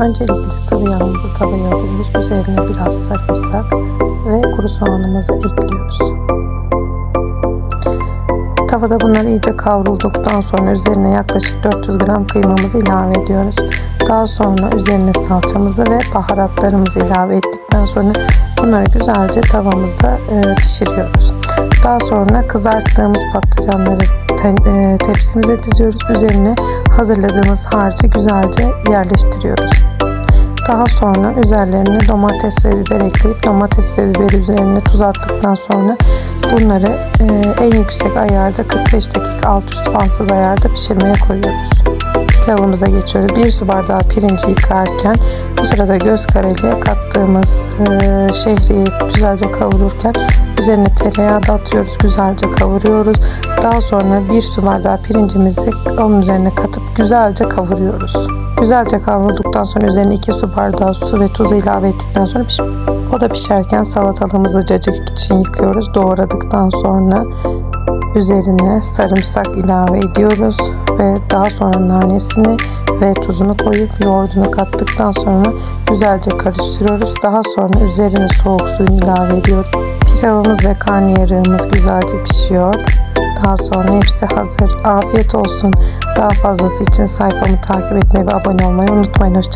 Öncelikle sıvı yağımızı tavaya alıyoruz. Üzerine biraz sarımsak ve kuru soğanımızı ekliyoruz. Tavada bunlar iyice kavrulduktan sonra üzerine yaklaşık 400 gram kıymamızı ilave ediyoruz. Daha sonra üzerine salçamızı ve baharatlarımızı ilave ettikten sonra bunları güzelce tavamızda e, pişiriyoruz. Daha sonra kızarttığımız patlıcanları e, tepsimize diziyoruz. Üzerine hazırladığımız harcı güzelce yerleştiriyoruz. Daha sonra üzerlerine domates ve biber ekleyip domates ve biber üzerine tuz attıktan sonra bunları e, en yüksek ayarda 45 dakika alt üst fansız ayarda pişirmeye koyuyoruz. Pilavımıza geçiyoruz. Bir su bardağı pirinci yıkarken bu sırada göz kararıyla kattığımız e, güzelce kavururken üzerine tereyağı da atıyoruz. Güzelce kavuruyoruz. Daha sonra bir su bardağı pirincimizi onun üzerine katıp güzelce kavuruyoruz. Güzelce kavrulduktan sonra üzerine 2 su bardağı su ve tuz ilave ettikten sonra piş- o da pişerken salatalığımızı cacık için yıkıyoruz. Doğradıktan sonra üzerine sarımsak ilave ediyoruz ve daha sonra nanesini ve tuzunu koyup yoğurdunu kattıktan sonra güzelce karıştırıyoruz. Daha sonra üzerine soğuk suyunu ilave ediyoruz. Pilavımız ve karnıyarığımız güzelce pişiyor. Daha sonra hepsi hazır. Afiyet olsun. Daha fazlası için sayfamı takip etmeyi ve abone olmayı unutmayın. Hoşçakalın.